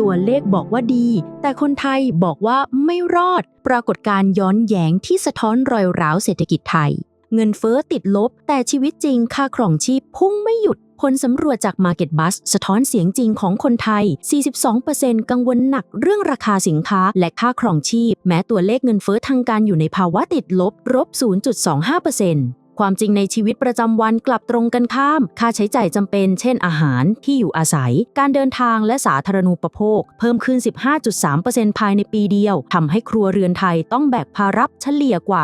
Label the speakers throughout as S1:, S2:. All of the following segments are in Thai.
S1: ตัวเลขบอกว่าดี แต่คนไทยบอกว่าไม่รอด ปรากฏการ์ย้อนแย้งที่สะท้อนรอยร้าวเศรษฐกิจไทย เงินเฟ้อติดลบ แต่ชีวิตจริงค่าครองชีพพุ่งไม่หยุดผลสำรวจจาก Market Bus สะท้อนเสียงจริงของคนไทย 42%กังวลหนักเรื่องราคาสินค้าและค่าครองชีพ แม้ตัวเลขเงินเฟ้อทางการอยู่ในภาวะติดลบลบ0.25% ความจริงในชีวิตประจำวันกลับตรงกันข้าม ค่าใช้จ่ายจำเป็น เช่น อาหารที่อยู่อาศัย การเดินทางและสาธารณูปโภค เพิ่มขึ้น 15.3%ภายในปีเดียวทำให้ครัวเรือนไทยต้องแบกภาระเฉลี่ยกว่า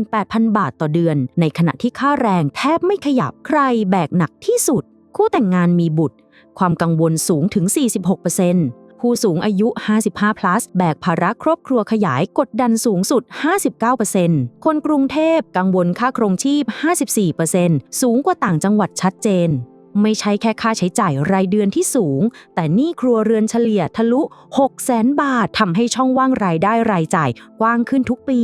S1: 18,000 บาทต่อเดือน ในขณะที่ค่าแรงแทบไม่ขยับใครแบกหนักที่สุด คู่แต่งงานมีบุตร ความกังวลสูงถึง 46% ผู้สูงอายุ 55 plus แบกภาระครอบครัวขยายกดดันสูงสุด 59%คนกรุงเทพกังวลค่าครองชีพ 54%สูงกว่าต่างจังหวัดชัดเจน ไม่ใช่แค่ค่าใช้จ่ายรายเดือนที่สูง แต่หนี้ครัวเรือนเฉลี่ยทะลุ6แสนบาททำให้ช่องว่างรายได้รายจ่ายกว้างขึ้นทุกปี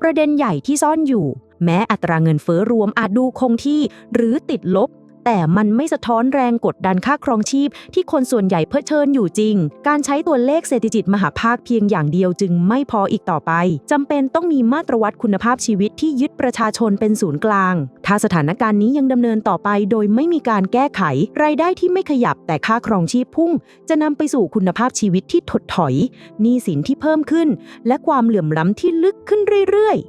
S1: ประเด็นใหญ่ที่ซ่อนอยู่ แม้อัตราเงินเฟ้อรวมอาจดูคงที่หรือติดลบ แต่มันไม่สะท้อนแรงกดดันค่าครองชีพ ที่คนส่วนใหญ่เผชิญอยู่จริง การใช้ตัวเลขเศรษฐกิจมหาภาคเพียงอย่างเดียวจึงไม่พออีกต่อไปจำเป็นต้องมีมาตรวัดคุณภาพชีวิตที่ยึดประชาชนเป็นศูนย์กลาง ถ้าสถานการณ์นี้ยังดำเนินต่อไป โดยไม่มีการแก้ไข รายได้ที่ไม่ขยับแต่ค่าครองชีพพุ่ง จะนำไปสู่คุณภาพชีวิตที่ถดถอยหนี้สินที่เพิ่มขึ้น และความเหลื่อมล้ำที่ลึกขึ้นเรื่อยๆ